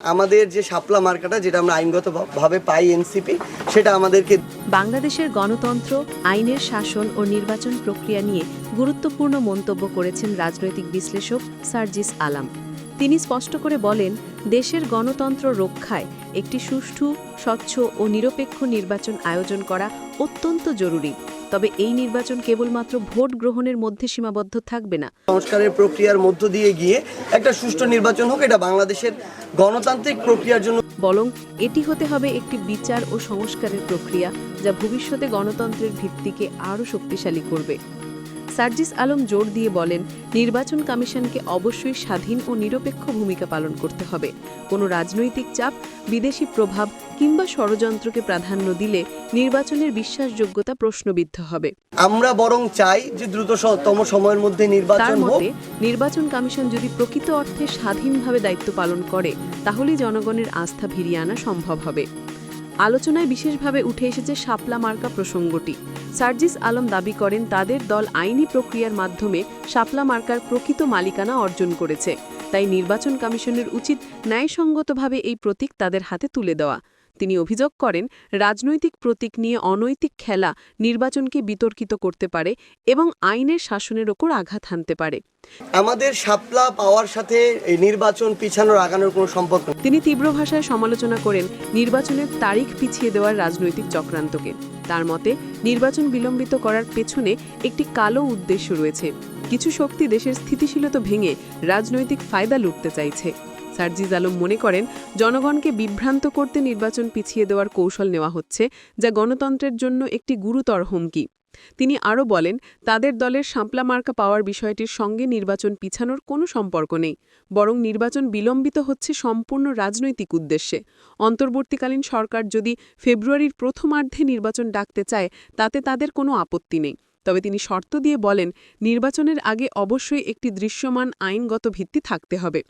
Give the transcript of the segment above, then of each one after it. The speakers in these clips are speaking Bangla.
আমাদের যে শাপলা মার্কাটা, যেটা আমরা আইনগতভাবে পাই এনসিপি সেটা আমাদেরকে বাংলাদেশের গণতন্ত্র, আইনের শাসন ও নির্বাচন প্রক্রিয়া নিয়ে গুরুত্বপূর্ণ মন্তব্য করেছেন রাজনৈতিক বিশ্লেষক সার্জিস আলাম। তিনি স্পষ্ট করে বলেন, দেশের গণতন্ত্র রক্ষায় একটি সুষ্ঠু, স্বচ্ছ ও নিরপেক্ষ নির্বাচন আয়োজন করা অত্যন্ত জরুরি। তবে এই নির্বাচন কেবলমাত্র ভোট গ্রহণের মধ্যে সীমাবদ্ধ থাকবে না। সংস্কারের প্রক্রিয়ার মধ্য দিয়ে গিয়ে একটা সুষ্ঠু নির্বাচন হোক এটা বাংলাদেশের গণতান্ত্রিক প্রক্রিয়ার জন্য। বরং এটি হতে হবে একটি বিচার ও সংস্কারের প্রক্রিয়া যা ভবিষ্যতে গণতন্ত্রের ভিত্তিকে আরও শক্তিশালী করবে। সার্জিস আলম জোর দিয়ে বলেন নির্বাচন কমিশনকে অবশ্যই স্বাধীন ও নিরপেক্ষ ভূমিকা পালন করতে হবে। কোনো রাজনৈতিক চাপ বিদেশি প্রভাব কিংবা ষড়যন্ত্রকে প্রাধান্য দিলে নির্বাচনের বিশ্বাসযোগ্যতা প্রশ্নবিদ্ধ হবে। আমরা বরং চাই যে দ্রুততম সময়ের মধ্যে নির্বাচন হোক। নির্বাচন কমিশন যদি প্রকৃত অর্থে স্বাধীনভাবে দায়িত্ব পালন করে তাহলেই জনগণের আস্থা ফিরিয়ে আনা সম্ভব হবে। আলোচনায় বিশেষভাবে উঠে এসেছে শাপলা মার্কা প্রসঙ্গটি। সার্জিস আলম দাবি করেন তাদের দল আইনি প্রক্রিয়ার মাধ্যমে শাপলা মার্কার প্রকৃত মালিকানা অর্জন করেছে। তাই নির্বাচন কমিশনের উচিত ন্যায়সঙ্গতভাবে এই প্রতীক তাদের হাতে তুলে দেওয়া। তিনি অভিযোগ করেন রাজনৈতিক প্রতীক নিয়ে অনৈতিক খেলা নির্বাচনকে বিতর্কিত করতে পারে এবং আইনের শাসনের ওপর আঘাত হানতে পারে। আমাদের শাপলা পাওয়ার সাথে নির্বাচন পিছানোর আগানোর কোনো সম্পর্ক তিনি তীব্র ভাষায় সমালোচনা করেন নির্বাচনের তারিখ পিছিয়ে দেওয়ার রাজনৈতিক চক্রান্তকে। তার মতে নির্বাচন বিলম্বিত করার পেছনে একটি কালো উদ্দেশ্য রয়েছে। কিছু শক্তি দেশের স্থিতিশীলতা ভেঙে রাজনৈতিক ফায়দা লুটতে চাইছে। সার্জিজ আলম মনে করেন, জনগণকে বিভ্রান্ত করতে নির্বাচন পিছিয়ে দেওয়ার কৌশল নেওয়া হচ্ছে, যা গণতন্ত্রের জন্য একটি গুরুতর হুমকি। তিনি আরও বলেন, তাদের দলের সাঁপলা মার্কা পাওয়ার বিষয়টির সঙ্গে নির্বাচন পিছানোর কোনো সম্পর্ক নেই, বরং নির্বাচন বিলম্বিত হচ্ছে সম্পূর্ণ রাজনৈতিক উদ্দেশ্যে। অন্তর্বর্তীকালীন সরকার যদি ফেব্রুয়ারির প্রথমার্ধে নির্বাচন ডাকতে চায়, তাতে তাদের কোনো আপত্তি নেই। তবে তিনি শর্ত দিয়ে বলেন, নির্বাচনের আগে অবশ্যই একটি দৃশ্যমান আইনগত ভিত্তি থাকতে হবে।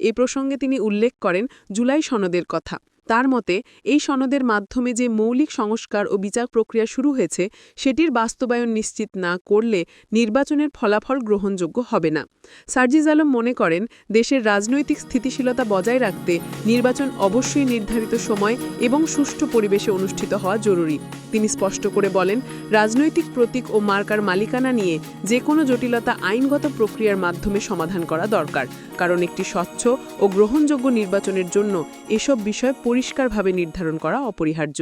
এ প্রসঙ্গে তিনি উল্লেখ করেন জুলাই সনদের কথা। তার মতে, এই সনদের মাধ্যমে যে মৌলিক সংস্কার ও বিচার প্রক্রিয়া শুরু হয়েছে, সেটির বাস্তবায়ন নিশ্চিত না করলে নির্বাচনের ফলাফল গ্রহণযোগ্য হবে না। সার্জিজ আলম মনে করেন, দেশের রাজনৈতিক স্থিতিশীলতা বজায় রাখতে নির্বাচন অবশ্যই নির্ধারিত সময় এবং সুষ্ঠু পরিবেশে অনুষ্ঠিত হওয়া জরুরি। তিনি স্পষ্ট করে বলেন, রাজনৈতিক প্রতীক ও মার্কার মালিকানা নিয়ে যে কোনো জটিলতা আইনগত প্রক্রিয়ার মাধ্যমে সমাধান করা দরকার। কারণ একটি স্বচ্ছ ও গ্রহণযোগ্য নির্বাচনের জন্য এসব বিষয় পরিষ্কারভাবে নির্ধারণ করা অপরিহার্য।